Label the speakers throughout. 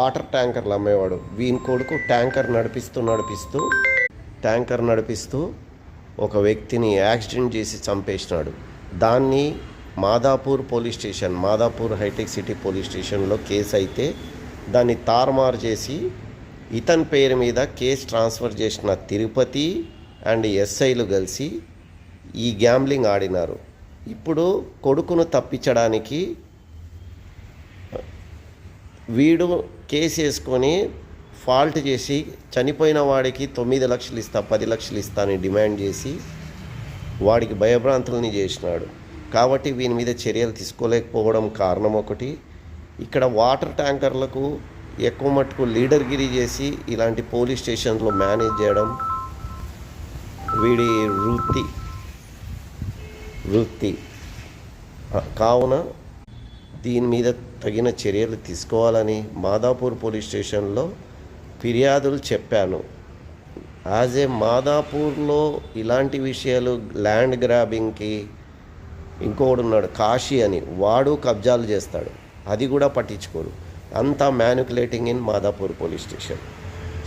Speaker 1: Water ట్యాంకర్లు అమ్మేవాడు. వీని కొడుకు ట్యాంకర్ నడిపిస్తూ నడిపిస్తూ ట్యాంకర్ నడిపిస్తూ ఒక వ్యక్తిని యాక్సిడెంట్ చేసి చంపేసినాడు. దాన్ని Madhapur police station Madhapur hitech city police స్టేషన్లో కేసు అయితే దాన్ని తారుమారు చేసి ఇతని పేరు మీద కేసు ట్రాన్స్ఫర్ చేసిన తిరుపతి అండ్ ఎస్ఐలు కలిసి ఈ గ్యాంబ్లింగ్ ఆడినారు. ఇప్పుడు కొడుకును తప్పించడానికి వీడు కేసు వేసుకొని ఫాల్ట్ చేసి చనిపోయిన వాడికి తొమ్మిది లక్షలు ఇస్తా పది లక్షలు ఇస్తా అని డిమాండ్ చేసి వాడికి భయభ్రాంతుల్ని చేసినాడు. కాబట్టి వీని మీద చర్యలు తీసుకోలేకపోవడం కారణం ఒకటి. ఇక్కడ వాటర్ ట్యాంకర్లకు ఎక్కువ మట్టుకు లీడర్గిరి చేసి ఇలాంటి పోలీస్ స్టేషన్లో మేనేజ్ చేయడం వీడి వృత్తి. వృత్తి. కావున దీని మీద తగిన చర్యలు తీసుకోవాలని మాదాపూర్ పోలీస్ స్టేషన్లో ఫిర్యాదులు చెప్పాను. యాజ్ ఏ మాదాపూర్లో ఇలాంటి విషయాలు ల్యాండ్ గ్రాబింగ్కి ఇంకోడు ఉన్నాడు కాశీ అని వాడు కబ్జాలు చేస్తాడు. అది కూడా పట్టించుకోరు. అంతా manipulating in Madhapur police station.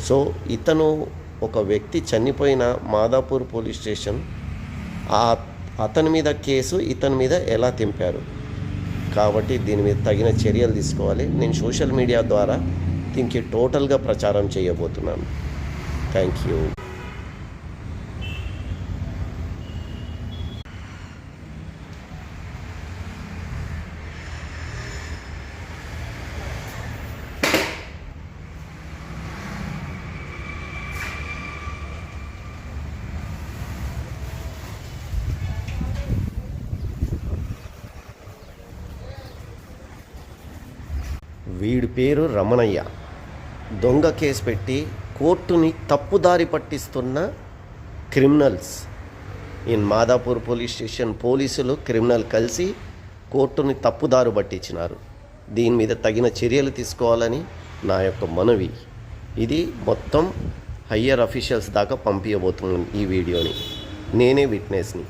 Speaker 1: So ఇతను ఒక వ్యక్తి చనిపోయిన మాదాపూర్ పోలీస్ స్టేషన్ ఆ అతని మీద కేసు ఇతని మీద ఎలా తింపారు? కాబట్టి దీని మీద తగిన చర్యలు తీసుకోవాలి. నేను సోషల్ మీడియా ద్వారా దీనికి టోటల్గా ప్రచారం చేయబోతున్నాను. థ్యాంక్ యూ వీడి పేరు రమణయ్య. దొంగ కేసు పెట్టి కోర్టుని తప్పుదారి పట్టిస్తున్న criminals. In Madhapur police station పోలీసులు క్రిమినల్ కలిసి కోర్టుని తప్పుదారు పట్టించినారు. దీని మీద తగిన చర్యలు తీసుకోవాలని నా యొక్క మనవి. ఇది మొత్తం హయ్యర్ అఫీషియల్స్ దాకా పంపించబోతున్నాను ఈ వీడియోని. నేనే విట్నెస్ని.